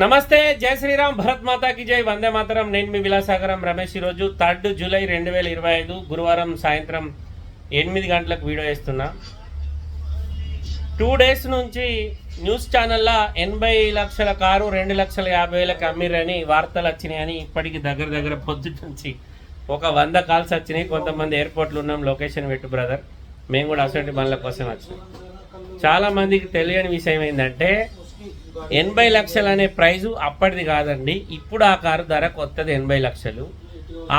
నమస్తే జై శ్రీరామ్ భరత్ మాతాకి జై వందే మాతరం. నేను మీ విలాసాగరం రమేష్ ఈరోజు థర్డ్ జూలై రెండు వేల ఇరవై ఐదు గురువారం సాయంత్రం ఎనిమిది గంటలకు వీడియో వేస్తున్నా. టూ డేస్ నుంచి న్యూస్ ఛానల్లో ఎనభై లక్షల కారు రెండు లక్షల యాభై వేలకు అమ్మిరని వార్తలు వచ్చినాయని ఇప్పటికి దగ్గర దగ్గర పొద్దు నుంచి ఒక వంద కాల్స్ వచ్చినాయి. కొంతమంది ఎయిర్పోర్ట్లో ఉన్నాం లొకేషన్ పెట్టు బ్రదర్. మేము కూడా అసలు బండ్ల కోసం వచ్చినాం. చాలామందికి తెలియని విషయం ఏంటంటే ఎనభై లక్షలు అనే ప్రైజు అప్పటిది కాదండి. ఇప్పుడు ఆ కారు ధర కొత్తది ఎనభై లక్షలు.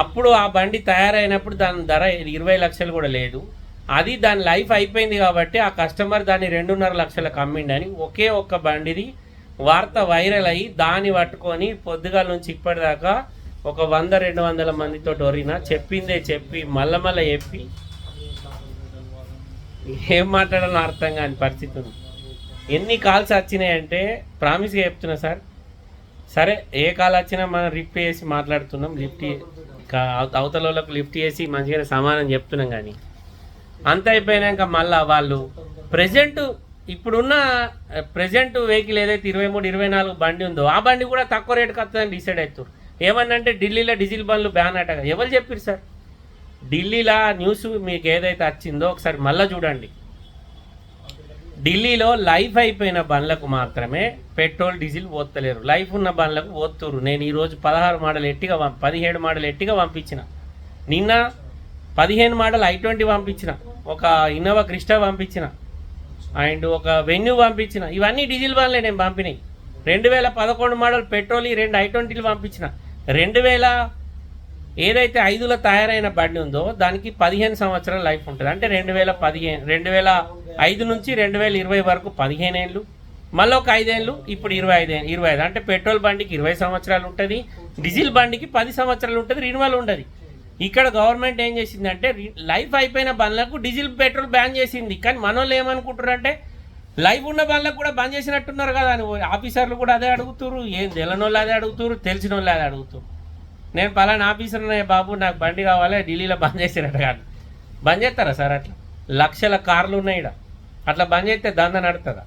అప్పుడు ఆ బండి తయారైనప్పుడు దాని ధర ఇరవై లక్షలు కూడా లేదు. అది దాని లైఫ్ అయిపోయింది కాబట్టి ఆ కస్టమర్ దాన్ని రెండున్నర లక్షలకు అమ్మిండని ఒకే ఒక్క బండిది వార్త వైరల్ అయ్యి దాన్ని పట్టుకొని పొద్దుగాల నుంచి ఇప్పటిదాకా ఒక వంద రెండు వందల మందితో ఒరినా చెప్పిందే చెప్పి మళ్ళా మళ్ళీ చెప్పి ఏం మాట్లాడాలో అర్థం కాని పరిస్థితి ఉంది. ఎన్ని కాల్స్ వచ్చినాయంటే ప్రామిస్గా చెప్తున్నా సార్. సరే ఏ కాల్ వచ్చినా మనం లిఫ్ట్ చేసి మాట్లాడుతున్నాం లిఫ్ట్ అవతల వాళ్ళకు లిఫ్ట్ చేసి మంచిగానే సమానం చెప్తున్నాం కానీ అంత అయిపోయినాక మళ్ళా వాళ్ళు ప్రజెంట్ ఇప్పుడున్న ప్రజెంట్ వెహికల్ ఏదైతే ఇరవై మూడు ఇరవై నాలుగు బండి ఉందో ఆ బండి కూడా తక్కువ రేటుకి వస్తుందని డిసైడ్ అవుతారు ఏమన్నంటే ఢిల్లీలో డీజిల్ బండ్లు బ్యాన్ అట ఎవరు చెప్పారు సార్? ఢిల్లీలో న్యూస్ మీకు ఏదైతే వచ్చిందో ఒకసారి మళ్ళీ చూడండి. ఢిల్లీలో లైఫ్ అయిపోయిన బండ్లకు మాత్రమే పెట్రోల్ డీజిల్ పోత్తలేరు లైఫ్ ఉన్న బండ్లకు పోతురు నేను ఈరోజు పదహారు మోడల్ ఎట్టిగా పం- పదిహేడు మోడల్ ఎట్టిగా పంపించిన. నిన్న పదిహేను మోడల్ ఐ ట్వంటీ పంపించిన. ఒక ఇన్నోవా క్రిస్టా పంపించిన. అండ్ ఒక వెన్యూ పంపించిన. ఇవన్నీ డీజిల్ బండ్లే నేను పంపినాయి. రెండు వేల పదకొండు మోడల్ పెట్రోల్ ఈ రెండు ఐ ట్వంటీలు పంపించిన. రెండు వేల ఏదైతే ఐదులో తయారైన బండి ఉందో దానికి పదిహేను సంవత్సరాల లైఫ్ ఉంటుంది. అంటే రెండు వేల పదిహేను రెండు వేల ఐదు నుంచి రెండు వేల ఇరవై వరకు పదిహేను ఏళ్ళు మళ్ళీ ఒక ఐదేళ్ళు ఇప్పుడు ఇరవై ఐదు ఇరవై ఐదు. అంటే పెట్రోల్ బండికి ఇరవై సంవత్సరాలు ఉంటుంది డీజిల్ బండికి పది సంవత్సరాలు ఉంటుంది రినివల్ ఉండదు. ఇక్కడ గవర్నమెంట్ ఏం చేసిందంటే రి- లైఫ్ అయిపోయిన బండ్లకు డీజిల్ పెట్రోల్ బ్యాన్ చేసింది. కానీ మన వాళ్ళు ఏమనుకుంటారంటే లైఫ్ ఉన్న బండ్లకు కూడా బంద్ చేసినట్టున్నారు కదా అని. ఆఫీసర్లు కూడా అదే అడుగుతారు ఏం తెలియని వాళ్ళు అదే అడుగుతారు తెలిసిన వాళ్ళు అదే అడుగుతారు నేను పలానా ఆఫీసర్ అనే బాబు నాకు బండి కావాలి ఢిల్లీలో బంద్ చేసినట్టు కాదు బంద్ చేస్తారా సార్ అట్లా? లక్షల కార్లు ఉన్నాయి ఇక్కడ అట్లా బంద్ చేస్తే దంద నడుతుందా?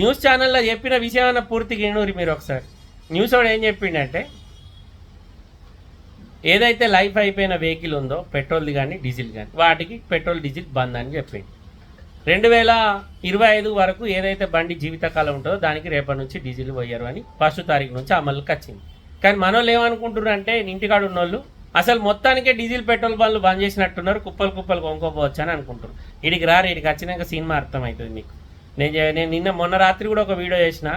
న్యూస్ ఛానల్లో చెప్పిన విషయం అన్న పూర్తిగా వినూరి మీరు ఒకసారి. న్యూస్ వాడు ఏం చెప్పిండంటే ఏదైతే లైఫ్ అయిపోయిన వెహికల్ ఉందో పెట్రోల్ది కానీ డీజిల్ కానీ వాటికి పెట్రోల్ డీజిల్ బంద్ అని చెప్పింది రెండు వేల ఇరవై ఐదు వరకు ఏదైతే బండి జీవితకాలం ఉంటుందో దానికి రేపటి నుంచి డీజిల్ పోయారు అని ఫస్ట్ తారీఖు నుంచి అమలుకి వచ్చింది. కానీ మనం ఏమనుకుంటున్నారు అంటే ఇంటికాడ ఉన్నోళ్ళు అసలు మొత్తానికే డీజిల్ పెట్రోల్ బండ్లు బంద్ చేసినట్టున్నారు కుప్పలు కుప్పలు కొనుక్కోపోవచ్చు అని అనుకుంటారు ఇడికి రారు ఇడికి వచ్చినాక సినిమా అర్థమవుతుంది మీకు నేను నేను నిన్న మొన్న రాత్రి కూడా ఒక వీడియో చేసిన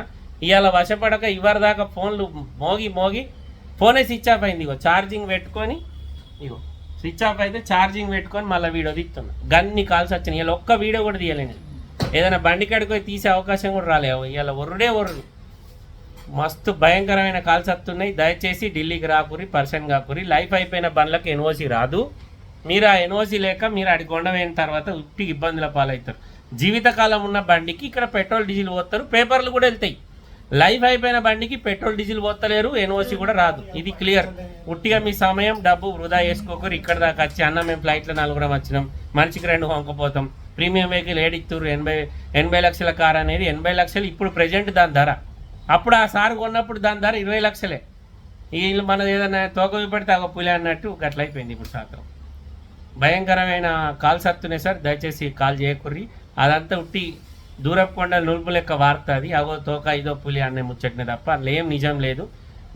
ఇవాళ వశపడక ఇవరి దాకా ఫోన్లు మోగి మోగి ఫోనే స్విచ్ ఆఫ్ అయింది ఇగో ఛార్జింగ్ పెట్టుకొని ఇగో స్విచ్ ఆఫ్ అయితే ఛార్జింగ్ పెట్టుకొని మళ్ళీ వీడియో తీస్తున్నా. గన్ని కాల్స్ వచ్చినాయి ఇవాళ ఒక్క వీడియో కూడా తీయలేను ఏదైనా బండి కాడికి పోయి తీసే అవకాశం కూడా రాలేవు ఇవాళ ఒర్రుడే ఒర్రు మస్తు భయంకరమైన కాల్స్ వస్తున్నాయి. దయచేసి ఢిల్లీకి రాకురి పర్సన్ కాకురి లైఫ్ అయిపోయిన బండ్లకు ఎన్ఓసి రాదు. మీరు ఆ ఎన్ఓసి లేక మీరు అడి కొండపోయిన తర్వాత ఉట్టి ఇబ్బందుల పాలవుతారు. జీవితకాలం ఉన్న బండికి ఇక్కడ పెట్రోల్ డీజిల్ పోతారు. పేపర్లు కూడా వెళ్తాయి. లైఫ్ అయిపోయిన బండికి పెట్రోల్ డీజిల్ పోతలేరు. ఎన్ఓసి కూడా రాదు. ఇది క్లియర్. ఉట్టిగా మీ సమయం డబ్బు వృధా చేసుకోకరు ఇక్కడ దాకా వచ్చి అన్న మేము ఫ్లైట్లో నలుగురం వచ్చినాం. మనిషికి రెండు వంకపోతాం ప్రీమియం వెహికల్ ఏడిత్తూరు ఎనభై ఎనభై లక్షల కార్ అనేది ఎనభై లక్షలు. ఇప్పుడు ప్రజెంట్ దాని ధర. అప్పుడు ఆ సార్ కొన్నప్పుడు దాని ధర ఇరవై లక్షలే. వీళ్ళు మనది ఏదైనా తోక విపడితే ఒక పులి అన్నట్టు గట్లయిపోయింది ఇప్పుడు శాస్త్రం భయంకరమైన కాల్స్ వస్తున్నాయి సార్ దయచేసి కాల్ చేయకుర్రి. అదంతా ఉట్టి దూరపు కొండ నులుపు లెక్క వార్త అది. అగో తోక ఐదో పులి అనే ముచ్చట్నే తప్ప అందులో ఏం నిజం లేదు.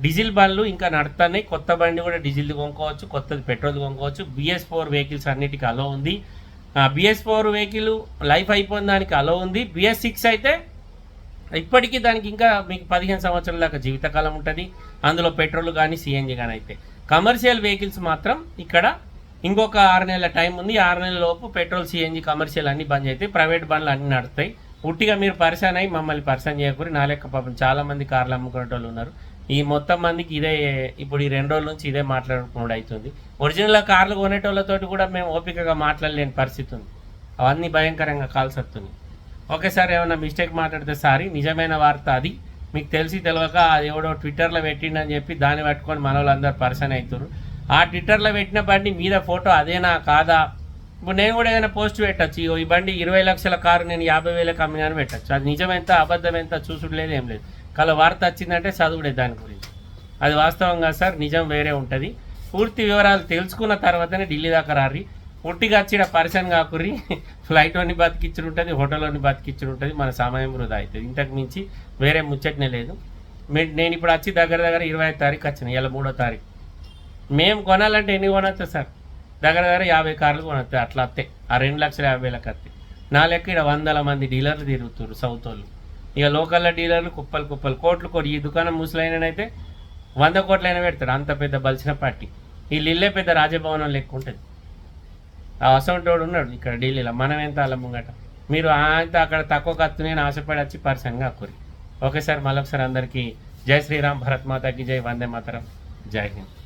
డీజిల్ బండ్లు ఇంకా నడుతున్నాయి కొత్త బండి కూడా డీజిల్ కొనుక్కోవచ్చు కొత్తది పెట్రోల్ కొనుక్కోవచ్చు. బిఎస్ ఫోర్ వెహికల్స్ అన్నిటికీ అలో ఉంది. బిఎస్ ఫోర్ వెహికల్ లైఫ్ అయిపోయిన దానికి అలో ఉంది. బిఎస్ సిక్స్ అయితే ఇప్పటికీ దానికి ఇంకా మీకు పదిహేను సంవత్సరాల దాకా జీవితకాలం ఉంటుంది. అందులో పెట్రోల్ కానీ సిఎన్జి కానీ అయితే. కమర్షియల్ వెహికల్స్ మాత్రం ఇక్కడ ఇంకొక ఆరు నెలల టైం ఉంది. ఆరు నెలల లోపు పెట్రోల్ సిఎన్జి కమర్షియల్ అన్ని బంద్ అయితే ప్రైవేట్ బండ్లు అన్ని నడుస్తాయి. ఉట్టిగా మీరు పరిశాన్ అయ్యి మమ్మల్ని పరిశాన్ చేయకూరి నా లెక్క పాపం చాలామంది కార్లు అమ్ముకునే వాళ్ళు ఉన్నారు. ఈ మొత్తం మందికి ఇదే ఇప్పుడు ఈ రెండు రోజుల నుంచి ఇదే మాట్లాడుకున్నాడు అవుతుంది. ఒరిజినల్ కార్లు కొనేటోళ్ళతోటి కూడా మేము ఓపికగా మాట్లాడలేని పరిస్థితి ఉంది. అవన్నీ భయంకరంగా కాల్స్ వస్తున్నాయి ఓకే సార్ ఏమైనా మిస్టేక్ మాట్లాడితే సారీ నిజమైన వార్త అది. మీకు తెలిసి తెలియక అది ఎవడో ట్విట్టర్లో పెట్టిండని చెప్పి దాన్ని పట్టుకొని మన వాళ్ళందరూ పర్సన్ అవుతారు ఆ ట్విట్టర్లో పెట్టిన బండి మీద ఫోటో అదేనా కాదా? ఇప్పుడు నేను కూడా ఏదైనా పోస్ట్ పెట్టచ్చు. ఇగో ఈ బండి ఇరవై లక్షల కారు నేను యాభై వేలకు అమ్మినాను పెట్టచ్చు. అది నిజం ఎంత అబద్ధం ఎంత చూసుడు లేదు ఏం లేదు. కల వార్త వచ్చిందంటే చదువుడే దాని గురించి. అది వాస్తవంగా సార్ నిజం వేరే ఉంటుంది. పూర్తి వివరాలు తెలుసుకున్న తర్వాతనే ఢిల్లీ దాకా రారి పుట్టిగా వచ్చిన పరిసన్ కాకుర్రి. ఫ్లైట్లోని బతికిచ్చుడు ఉంటుంది హోటల్లోని బతికిచ్చుడు ఉంటుంది మన సమయం వృధా అవుతుంది ఇంతకు మించి వేరే ముచ్చటనే లేదు. నేను ఇప్పుడు వచ్చి దగ్గర దగ్గర ఇరవై ఐదు తారీఖు వచ్చిన ఇలా మూడో తారీఖు. మేము కొనాలంటే ఎన్ని కొనొచ్చు సార్? దగ్గర దగ్గర యాభై కార్లు కొనొస్తాయి అట్లా వస్తే ఆ రెండు లక్షల యాభై వేలకు వస్తే నా లెక్క ఇక్కడ వందల మంది డీలర్లు తిరుగుతారు సౌత్ వాళ్ళు ఇక లోకల్లో డీలర్లు కుప్పలు కుప్పలు కోట్లు కోట్లు ఈ దుకాణం ముసలైననైతే వంద కోట్లైనా పెడతాడు అంత పెద్ద బలిసిన పార్టీ. వీళ్ళు ఇల్లే పెద్ద రాజభవనం లెక్క ఉంటుంది. ఆ అసంటోడు ఉన్నాడు ఇక్కడ ఢిల్లీలో. మనం ఎంత అలా ముంగట? మీరు అంత అక్కడ తక్కువ కత్తు నేను ఆశపడి వచ్చి పరిసంగా కూరి ఓకే సార్ మళ్ళొకసారి అందరికీ జై శ్రీరామ్ భరత్ మాతాకి జై వందే మాతరం. జై హింద్.